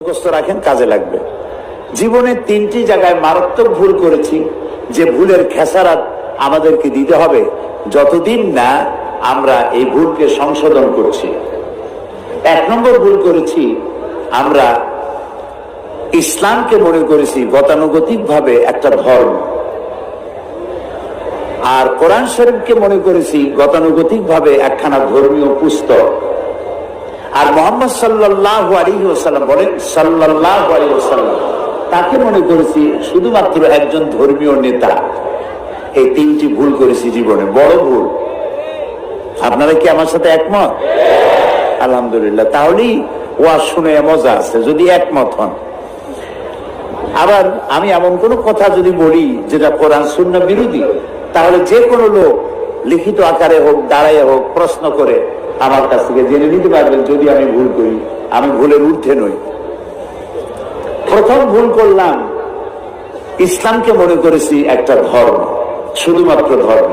মুখস্থ রাখেন, কাজে লাগবে। জীবনে তিনটি জায়গায় মারাত্মক ভুল করেছি, যে ভুলের খেসারাত আমাদেরকে দিতে হবে। যতদিন না আমরা এই ভুলকে সংশোধন করছি। এক নম্বর ভুল করেছি, আমরা ইসলামকে মনে করেছি গতানুগতিক ভাবে একটা ধর্ম। আর কোরআন শরীফকে মনে করেছি গতানুগতিক ভাবে একখানা ধর্মীয় পুস্তক। আর মোহাম্মদ সাল্লাহ বলেন সাল্লাহ তাকে মনে করেছি শুধুমাত্র একজন ধর্মীয় নেতা। এই তিনটি ভুল করেছি জীবনে, বড় ভুল। আপনারা কি আমার সাথে একমত? আলহামদুলিল্লাহ, তাহলেই ওয়াজ শুনে মজা আছে, যদি একমত হন। আবার আমি এমন কোন কথা যদি বলি যেটা কোরআন শূন্য বিরোধী, তাহলে যে কোনো লোক লিখিত আকারে হোক দাঁড়াইয়া হোক, প্রশ্ন করে আমার কাছ থেকে জেনে নিতে পারবেন যদি আমি ভুল করি। আমি ভুলের ঊর্ধ্বে নই। প্রথম ভুল করলাম, ইসলামকে মনে করেছি একটা ধর্ম, শুধুমাত্র ধর্ম।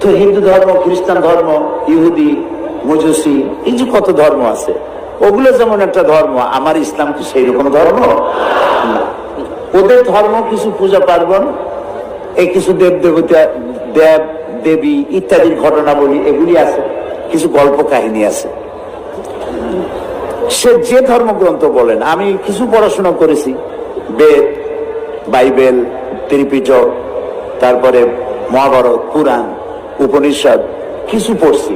তো হিন্দু ধর্ম, খ্রিস্টান ধর্ম, ইহুদি, মজুসি, এই যে কত ধর্ম আছে, ওগুলো যেমন একটা ধর্ম, আমার ইসলাম কি সেই রকম ধর্ম। ওদের ধর্ম কিছু পূজা পার্বণ, এই কিছু দেব দেবতা দেব দেবী ইত্যাদির ঘটনাবলী এগুলি আছে। কিছু গল্প কাহিনী আছে। সে যে ধর্মগ্রন্থ বলেন, আমি কিছু পড়াশোনা করেছি। বেদ, বাইবেল, ত্রিপিটক, তারপরে মহাভারত পুরাণ উপনিষদ, কিছু পড়ছি।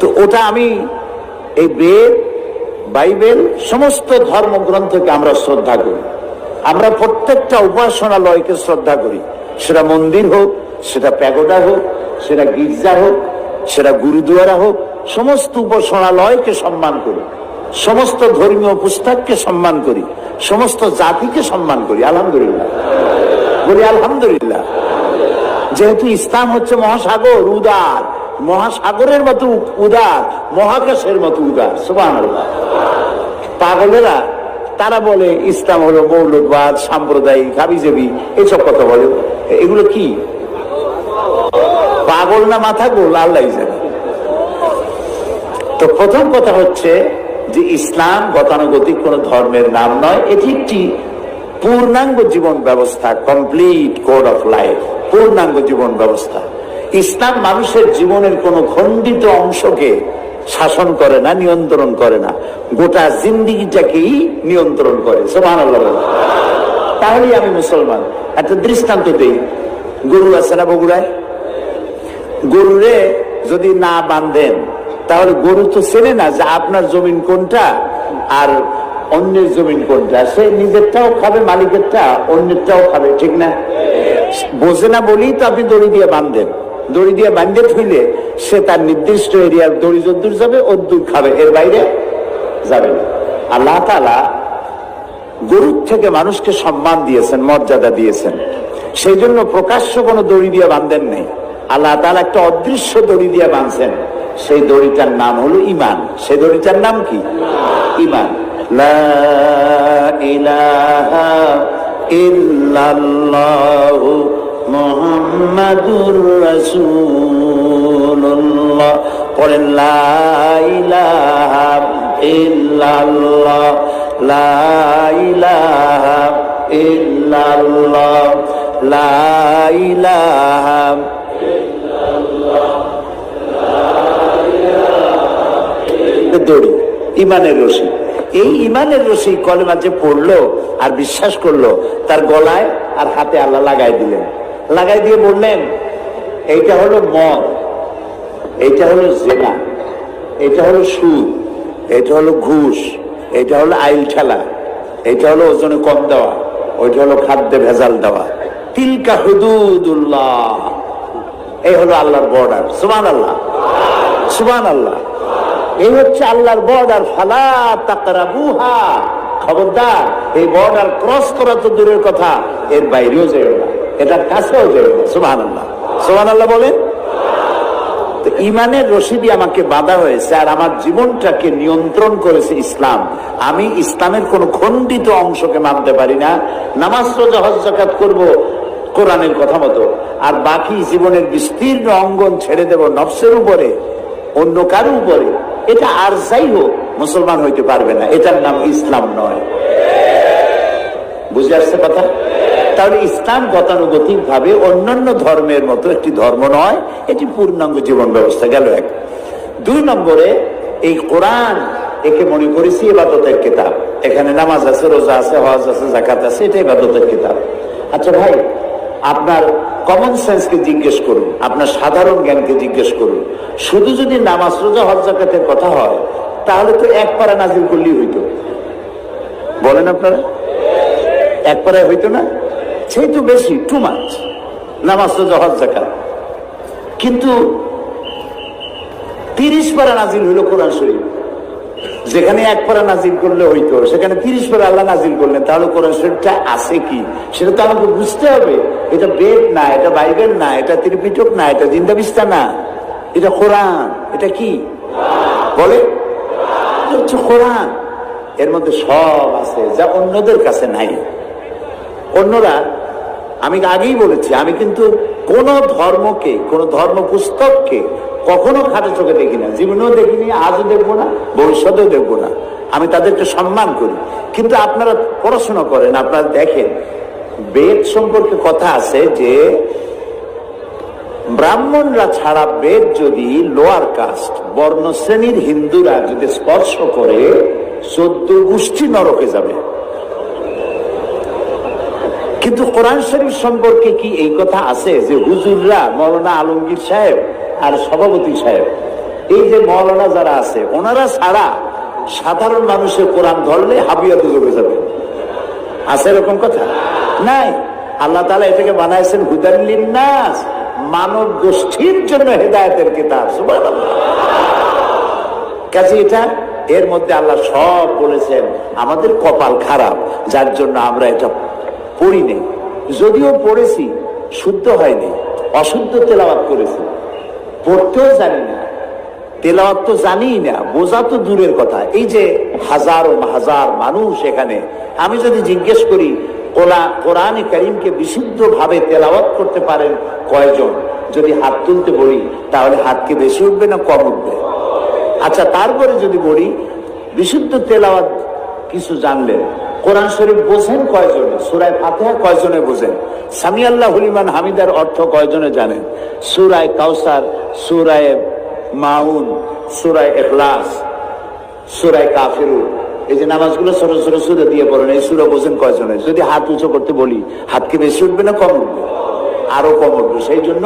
তো ওটা আমি এই বেদ, বাইবেল সমস্ত ধর্মগ্রন্থকে আমরা শ্রদ্ধা করি। আমরা প্রত্যেকটা উপাসনালয়কে শ্রদ্ধা করি। সেটা মন্দির হোক, সেটা প্যাগোডা হোক, সেটা গির্জা হোক সেটা গুরুদুয়ারা হোক, সমস্ত উপাসনালয়কে সম্মান করি সমস্ত ধর্মীয় পুস্তককে সম্মান করি, সমস্ত জাতিকে সম্মান করি, আলহামদুলিল্লাহ। বলি আলহামদুলিল্লাহ। যেহেতু ইসলাম হচ্ছে মহাসাগর, উদার, মহাসাগরের মতো উদার, মহাকাশের মতো উদার সুবাহ পাগলেরা, তারা বলে ইসলাম হলো মৌলবাদ, সাম্প্রদায়িক, হাবিজেবি, এসব কথা বলে। এগুলো কি? পাগল না মাথা গোল আল্লাহ জানে তো প্রথম কথা হচ্ছে যে ইসলাম গতানুগতিক কোন ধর্মের নাম নয়, এটি একটি পূর্ণাঙ্গ জীবন ব্যবস্থা কমপ্লিট কোড অফ লাইফ পূর্ণাঙ্গ জীবন ব্যবস্থা। ইসলাম মানুষের জীবনের কোন খণ্ডিত অংশকে শাসন করে না, নিয়ন্ত্রণ করে না। গোটা জিন্দিগিটাকেই নিয়ন্ত্রণ করে সোমান তাহলেই আমি মুসলমান। একটা দৃষ্টান্ত দেই। গরু আছে না বগুড়ায়? গরুরে যদি না বাঁধেন, তাহলে গরু তো চেনে না যে আপনার জমিন কোনটা আর অন্যের জমিন কোনটা। সে নিজেরটাও খাবে, মালিকেরটা অন্যেরটাও খাবে, ঠিক না? বোঝে না বলেই তো আপনি দড়ি দিয়ে বাঁধেন। দড়ি দিয়ে বান্ধে থইলে সে তার নির্দিষ্ট এরিয়ার দড়ি যদ্দূর যাবে, অদ্দূর খাবে, এর বাইরে যাবে না। আল্লাহ তালা গরুর থেকে মানুষকে সম্মান দিয়েছেন, মর্যাদা দিয়েছেন। সেই জন্য প্রকাশ্য কোনো দড়ি দিয়ে বাঁধেন নেই। আল্লাহ তালা একটা অদৃশ্য দড়ি দিয়ে বাঁধছেন। সেই দড়িটার নাম হলো ইমান সেই দড়িটার নাম কি? ইমান মুহাম্মাদুর ইলাহা দড়ি, ইমানের রশি। এই ইমানের রশি কলেমা যে পড়ল আর বিশ্বাস করল, তার গলায় আর হাতে আল্লাহ লাগাই দিলেন। লাগাই দিয়ে বললেন, এইটা হলো মদ, এইটা হলো জেনা এটা হলো সুদ এটা হলো ঘুষ এটা হলো আইল ঠেলা এটা হলো ওজনে কম দেওয়া, ওইটা হলো খাদ্যে ভেজাল দেওয়া। তিলকা হুদুদুল্লাহ। এই হলো আল্লাহর বর্ডার। সুমান আল্লাহ সুমান আল্লাহ এই হচ্ছে আল্লাহর বর্ডার, ফালা তাকরাবুহা। খবরদার, এই বর্ডার ক্রস করা তো দূরের কথা, এর বাইরেও না, এটার কাছেও যাবে না সুবহান আল্লাহ সুবহান আল্লাহ বলেন? তো ইমানের রশিদি আমাকে বাধা হয়েছে, আর আমার জীবনটাকে নিয়ন্ত্রণ করেছে ইসলাম। আমি ইসলামের কোন খণ্ডিত অংশকে মানতে পারি না। নামাজ, রোজা, হজ জাকাত করব কোরআনের কথা মতো। আর বাকি জীবনের বিস্তীর্ণ অঙ্গন ছেড়ে দেব নফসের উপরে, অন্য কারও উপরে। এটা আর যাই হোক, মুসলমান হইতে পারবে না। এটার নাম ইসলাম নয়। বুঝে আসছে কথা? তাহলে ইসলাম গতানুগতিক ভাবে অন্যান্য ধর্মের মতো একটি ধর্ম নয়, এটি পূর্ণাঙ্গ জীবন ব্যবস্থা। গেল এক। দুই নম্বরে, এই কোরআন একে মনে করেছি এবাদতের কিতাব। এখানে নামাজ আছে, রোজা আছে, হজ আছে জাকাত আছে, এটা এবাদতের কিতাব। আচ্ছা ভাই আপনার কমন সেন্সকে জিজ্ঞেস করুন, আপনার সাধারণ জ্ঞানকে জিজ্ঞেস করুন। শুধু যদি নামাজ, রোজা, হজ জাকাতের কথা হয়, তাহলে তো এক পারা নাজিল করলেই হইতো। বলেন আপনারা? এক পারায় হইতো না? সেই তো বেশি টু মাছ নামাজ, রোজা, হজ জাকাত কিন্তু তিরিশ পারা নাজিল হইল কোরআন শরীফ। যেখানে এক পারা নাজিল করলে হইতো, সেখানে তিরিশ পারা আল্লাহ নাজিল করলেন, তাহলে কোরআন শরীফটা আছে কি? সেটা তো আমাকে বুঝতে হবে। এটা বেদ না, এটা বাইবেল না, এটা ত্রিপিটক না, এটা জিন্দাবিস্তা না। এটা কোরআন। এটা কি? বলে? হচ্ছে কোরআন। এর মধ্যে সব আছে, যা অন্যদের কাছে নাই। অন্যরা, আমি আগেই বলেছি, আমি কিন্তু কোন ধর্মকে, কোন ধর্ম পুস্তককে কখনো খাটো চোখে দেখি না। জীবনেও দেখিনি, আজও দেখব না, ভবিষ্যতেও দেখব না। আমি তাদেরকে সম্মান করি। কিন্তু আপনারা পড়াশোনা করেন, আপনারা দেখেন, বেদ সম্পর্কে কথা আছে যে ব্রাহ্মণরা ছাড়া বেদ যদি লোয়ার কাস্ট বর্ণ শ্রেণির হিন্দুরা যদি স্পর্শ করে, চোদ্দ গোষ্ঠী নরকে যাবে। কিন্তু কোরআন শরীফ সম্পর্কে কি এই কথা আছে যে হুজুররা মৌলানা আলমগীর সাহেব আর সভাপতি সাহেব, এই যে মৌলানা যারা আছে, ওনারা ছাড়া সাধারণ মানুষের কোরআন ধরলে হাবিয়া দুজকে যাবে। আছে এরকম কথা? নাই। আল্লাহ তালা এটাকে বানাইছেন হুদাল্লিন নাস মানব গোষ্ঠীর জন্য হেদায়তের কিতাব। কাজে এটা, এর মধ্যে আল্লাহ সব বলেছেন, আমাদের কপাল খারাপ, যার জন্য আমরা এটা পড়ি নেই যদিও পড়েছি, শুদ্ধ হয়নি, অশুদ্ধ তেলাওয়াত করেছি। পড়তেও জানি না, তেলাওয়াত তো জানি না, বোঝা তো দূরের কথা। এই যে হাজার হাজার মানুষ এখানে, আমি যদি জিজ্ঞেস করি, কোলা- কোরআনে করিমকে বিশুদ্ধ ভাবে তেলাওয়াত করতে পারেন কয়জন? যদি হাত তুলতে বলি, তাহলে হাতকে বেশি উঠবে না কম উঠবে? আচ্ছা তারপরে যদি বলি, বিশুদ্ধ তেলাওয়াত কিছু জানলেন কোরআন শরীফ বোঝেন কয়জনে? সুরায় ফাতেহা কয়জনে বোঝেন? সামি আল্লাহ হলিমান হামিদার অর্থ কয়জনে জানেন? সুরায় কাউসার, সুরায় মাউন, সুরায় এখলাস, সুরায় কাফিরুল এই যে নামাজগুলো ছোট ছোট সুরে দিয়ে পড়েন, এই সুরা বোঝেন কয়জনে? যদি হাত উঁচু করতে বলি, হাত কি বেশি উঠবে না কম উঠবে? আরও কম উঠবে। সেই জন্য